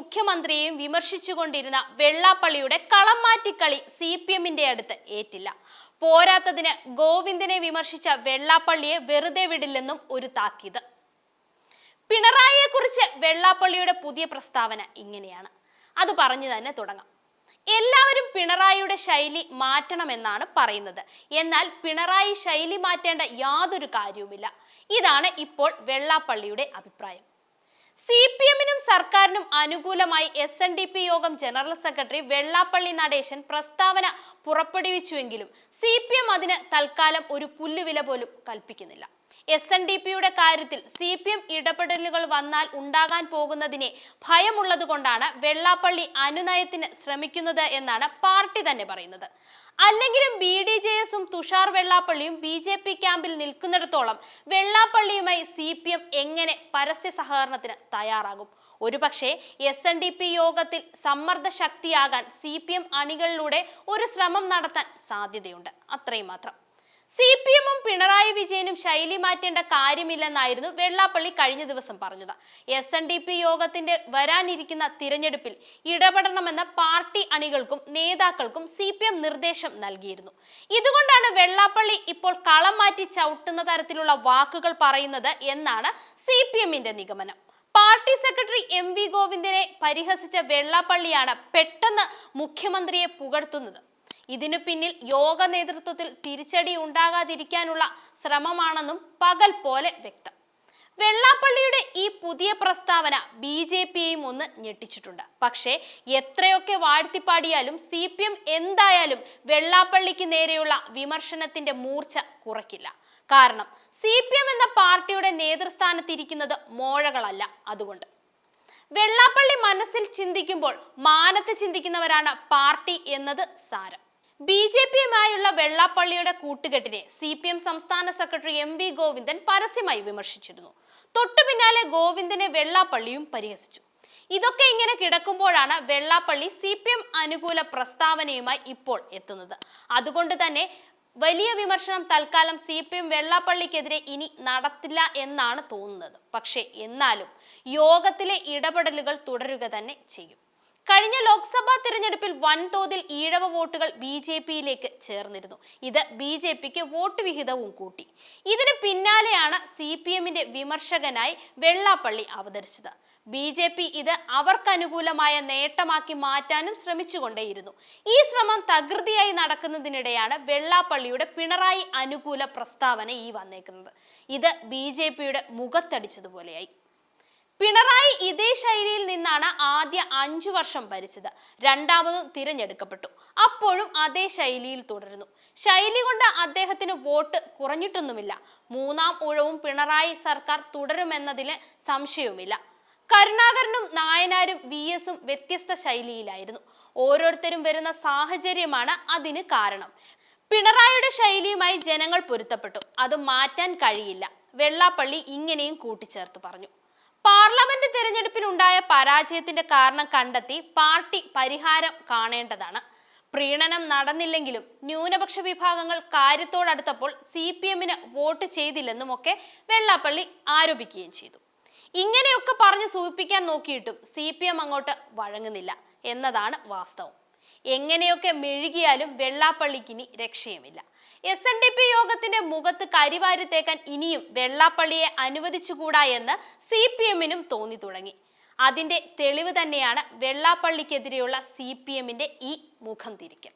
മുഖ്യമന്ത്രിയെയും വിമർശിച്ചുകൊണ്ടിരുന്ന വെള്ളാപ്പള്ളിയുടെ കളം മാറ്റിക്കളി C P എമ്മിന്റെ അടുത്ത് ഏറ്റില്ല. പോരാത്തതിന് ഗോവിന്ദനെ വിമർശിച്ച വെള്ളാപ്പള്ളിയെ വെറുതെ വിടില്ലെന്നും ഒരു താക്കീത്. പിണറായിയെ കുറിച്ച് വെള്ളാപ്പള്ളിയുടെ പുതിയ പ്രസ്താവന ഇങ്ങനെയാണ്. അത് പറഞ്ഞു തന്നെ തുടങ്ങാം. എല്ലാവരും പിണറായിയുടെ ശൈലി മാറ്റണമെന്നാണ് പറയുന്നത്. എന്നാൽ പിണറായി ശൈലി മാറ്റേണ്ട യാതൊരു കാര്യവുമില്ല. ഇതാണ് ഇപ്പോൾ വെള്ളാപ്പള്ളിയുടെ അഭിപ്രായം. സി പി എമ്മിനും സർക്കാരിനും അനുകൂലമായി S N D P Yogam general secretary Vellappally Natesan പ്രസ്താവന പുറപ്പെടുവിച്ചുവെങ്കിലും സി പി എം അതിന് തൽക്കാലം ഒരു പുല്ലുവില പോലും കൽപ്പിക്കുന്നില്ല. എസ് എൻ ഡി പിയുടെ കാര്യത്തിൽ സി പി എം ഇടപെടലുകൾ വന്നാൽ ഉണ്ടാകാൻ പോകുന്നതിനെ ഭയമുള്ളതുകൊണ്ടാണ് വെള്ളാപ്പള്ളി അനുനയത്തിന് ശ്രമിക്കുന്നത് എന്നാണ് പാർട്ടി തന്നെ പറയുന്നത്. അല്ലെങ്കിലും ബി ഡി ജെ എസും തുഷാർ വെള്ളാപ്പള്ളിയും ബി ജെ പി ക്യാമ്പിൽ നിൽക്കുന്നിടത്തോളം വെള്ളാപ്പള്ളിയുമായി സി പി എം എങ്ങനെ പരസ്യ സഹകരണത്തിന് തയ്യാറാകും? ഒരുപക്ഷെ എസ് എൻ ഡി പി യോഗത്തിൽ സമ്മർദ്ദ ശക്തിയാകാൻ സി പി എം അണികളിലൂടെ ഒരു ശ്രമം നടത്താൻ സാധ്യതയുണ്ട്. അത്രയും മാത്രം. സി പി എമ്മും പിണറായി വിജയനും ശൈലി മാറ്റേണ്ട കാര്യമില്ലെന്നായിരുന്നു വെള്ളാപ്പള്ളി കഴിഞ്ഞ ദിവസം പറഞ്ഞത്. എസ് എൻ ഡി പി യോഗത്തിന്റെ വരാനിരിക്കുന്ന തിരഞ്ഞെടുപ്പിൽ ഇടപെടണമെന്ന പാർട്ടി അണികൾക്കും നേതാക്കൾക്കും സി പി എം നിർദ്ദേശം നൽകിയിരുന്നു. ഇതുകൊണ്ടാണ് വെള്ളാപ്പള്ളി ഇപ്പോൾ കളം മാറ്റി ചവിട്ടുന്ന തരത്തിലുള്ള വാക്കുകൾ പറയുന്നത് എന്നാണ് സി പി എമ്മിന്റെ നിഗമനം. പാർട്ടി സെക്രട്ടറി എം വി ഗോവിന്ദനെ പരിഹസിച്ച വെള്ളാപ്പള്ളിയാണ് പെട്ടെന്ന് മുഖ്യമന്ത്രിയെ പുകഴ്ത്തുന്നത്. ഇതിനു പിന്നിൽ യോഗ നേതൃത്വത്തിൽ തിരിച്ചടി ഉണ്ടാകാതിരിക്കാനുള്ള ശ്രമമാണെന്നും പകൽ പോലെ വ്യക്തം. വെള്ളാപ്പള്ളിയുടെ ഈ പുതിയ പ്രസ്താവന ബി ജെ പിയെയും ഒന്ന് ഞെട്ടിച്ചിട്ടുണ്ട്. പക്ഷേ എത്രയൊക്കെ വാഴ്ത്തിപ്പാടിയാലും സി പി എം എന്തായാലും വെള്ളാപ്പള്ളിക്ക് നേരെയുള്ള വിമർശനത്തിന്റെ മൂർച്ച കുറയ്ക്കില്ല. കാരണം സി പി എം എന്ന പാർട്ടിയുടെ നേതൃസ്ഥാനത്തിരിക്കുന്നത് മോഴകളല്ല അതുകൊണ്ട്. വെള്ളാപ്പള്ളി മനസ്സിൽ ചിന്തിക്കുമ്പോൾ മാനത്ത് ചിന്തിക്കുന്നവരാണ് പാർട്ടി എന്നത് സാരം. ബി ജെ പിയുമായുള്ള വെള്ളാപ്പള്ളിയുടെ കൂട്ടുകെട്ടിനെ സി പി എം സംസ്ഥാന സെക്രട്ടറി എം വി ഗോവിന്ദൻ പരസ്യമായി വിമർശിച്ചിരുന്നു. തൊട്ടു പിന്നാലെ ഗോവിന്ദനെ വെള്ളാപ്പള്ളിയും പരിഹസിച്ചു. ഇതൊക്കെ ഇങ്ങനെ കിടക്കുമ്പോഴാണ് വെള്ളാപ്പള്ളി സി പി എം അനുകൂല പ്രസ്താവനയുമായി ഇപ്പോൾ എത്തുന്നത്. അതുകൊണ്ട് തന്നെ വലിയ വിമർശനം തൽക്കാലം സി പി എം വെള്ളാപ്പള്ളിക്കെതിരെ ഇനി നടത്തില്ല എന്നാണ് തോന്നുന്നത്. പക്ഷേ എന്നാലും യോഗത്തിലെ ഇടപെടലുകൾ തുടരുക തന്നെ ചെയ്യും. കഴിഞ്ഞ ലോക്സഭാ തിരഞ്ഞെടുപ്പിൽ വൻതോതിൽ ഈഴവ വോട്ടുകൾ ബി ജെ പിയിലേക്ക് ചേർന്നിരുന്നു. ഇത് ബി ജെ പിക്ക് വോട്ട് വിഹിതവും കൂട്ടി. ഇതിന് പിന്നാലെയാണ് സി പി എമ്മിന്റെ വിമർശകനായി വെള്ളാപ്പള്ളി അവതരിച്ചത്. ബി ജെ പി ഇത് അവർക്കനുകൂലമായ നേട്ടമാക്കി മാറ്റാനും ശ്രമിച്ചുകൊണ്ടേയിരുന്നു. ഈ ശ്രമം തകൃതിയായി നടക്കുന്നതിനിടെയാണ് വെള്ളാപ്പള്ളിയുടെ പിണറായി അനുകൂല പ്രസ്താവന ഈ വന്നേക്കുന്നത്. ഇത് ബി ജെ പിയുടെ മുഖത്തടിച്ചതുപോലെയായി. പിണറായി ഇതേ ശൈലിയിൽ നിന്നാണ് ആദ്യ അഞ്ചു വർഷം ഭരിച്ചത്. രണ്ടാമതും തിരഞ്ഞെടുക്കപ്പെട്ടു. അപ്പോഴും അതേ ശൈലിയിൽ തുടരുന്നു. ശൈലി കൊണ്ട് അദ്ദേഹത്തിന് വോട്ട് കുറഞ്ഞിട്ടൊന്നുമില്ല. മൂന്നാം ഊഴവും പിണറായി സർക്കാർ തുടരുമെന്നതിൽ സംശയവുമില്ല. കരുണാകരനും നായനാരും വി എസും വ്യത്യസ്ത ശൈലിയിലായിരുന്നു. ഓരോരുത്തരും വരുന്ന സാഹചര്യമാണ് അതിന് കാരണം. പിണറായിയുടെ ശൈലിയുമായി ജനങ്ങൾ പൊരുത്തപ്പെട്ടു. അത് മാറ്റാൻ കഴിയില്ല. വെള്ളാപ്പള്ളി ഇങ്ങനെയും കൂട്ടിച്ചേർത്ത് പറഞ്ഞു. പാർലമെന്റ് തെരഞ്ഞെടുപ്പിനുണ്ടായ പരാജയത്തിന്റെ കാരണം കണ്ടെത്തി പാർട്ടി പരിഹാരം കാണേണ്ടതാണ്. പ്രീണനം നടന്നില്ലെങ്കിലും ന്യൂനപക്ഷ വിഭാഗങ്ങൾ കാര്യത്തോടടുത്തപ്പോൾ സി പി എമ്മിന് വോട്ട് ചെയ്തില്ലെന്നുമൊക്കെ വെള്ളാപ്പള്ളി ആരോപിക്കുകയും ചെയ്തു. ഇങ്ങനെയൊക്കെ പറഞ്ഞ് സൂചിപ്പിക്കാൻ നോക്കിയിട്ടും സി പി എം അങ്ങോട്ട് വഴങ്ങുന്നില്ല എന്നതാണ് വാസ്തവം. എങ്ങനെയൊക്കെ മെഴുകിയാലും വെള്ളാപ്പള്ളിക്കിനി രക്ഷയുമില്ല. എസ് എൻ ഡി പി യോഗത്തിന്റെ മുഖത്ത് കരിവാരി തേക്കാൻ ഇനിയും വെള്ളാപ്പള്ളിയെ അനുവദിച്ചുകൂടാ എന്ന് സി പി എമ്മിനും തോന്നി തുടങ്ങി. അതിന്റെ തെളിവ് തന്നെയാണ് വെള്ളാപ്പള്ളിക്കെതിരെയുള്ള സി പി എമ്മിന്റെ ഈ മുഖം തിരിക്കൽ.